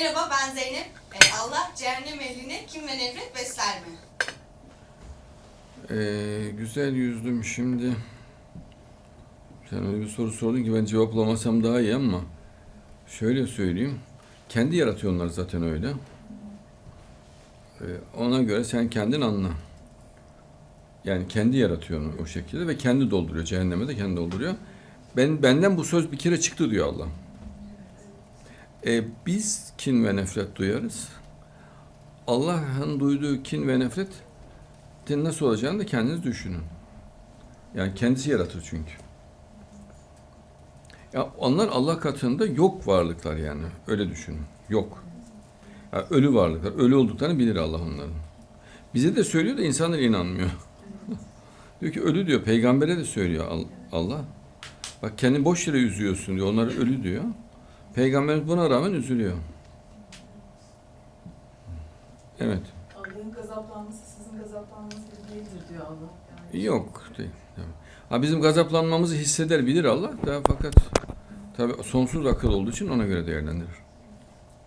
Merhaba ben Zeynep. Ee, Allah cehennem ehline kim ve nefret besler mi? Ee, güzel yüzdüm şimdi. Sen öyle bir soru sordun ki ben cevaplamasam daha iyi ama şöyle söyleyeyim. Kendi yaratıyor onlar zaten öyle. Ee, ona göre sen kendin anla. Yani kendi yaratıyor onu o şekilde ve kendi dolduruyor. Cehenneme de kendi dolduruyor. Ben benden bu söz bir kere çıktı diyor Allah. Ee, biz kin ve nefret duyarız. Allah'ın duyduğu kin ve nefret nasıl olacağını da kendiniz düşünün. Yani kendisi yaratır çünkü. Ya onlar Allah katında yok varlıklar yani. Öyle düşünün. Yok. Ya ölü varlıklar. Ölü olduklarını bilir Allah onların. Bize de söylüyor da insanlar inanmıyor. diyor ki ölü diyor. Peygambere de söylüyor Al- Allah. Bak kendini boş yere üzüyorsun diyor. Onlar ölü diyor. Peygamberimiz buna rağmen üzülüyor. Evet. Allah'ın gazaplanması sizin gazaplanmanız gibi değildir diyor Allah. Yani Yok değil. Tabii. Ha bizim gazaplanmamızı hisseder bilir Allah da fakat tabi sonsuz akıl olduğu için ona göre değerlendirir.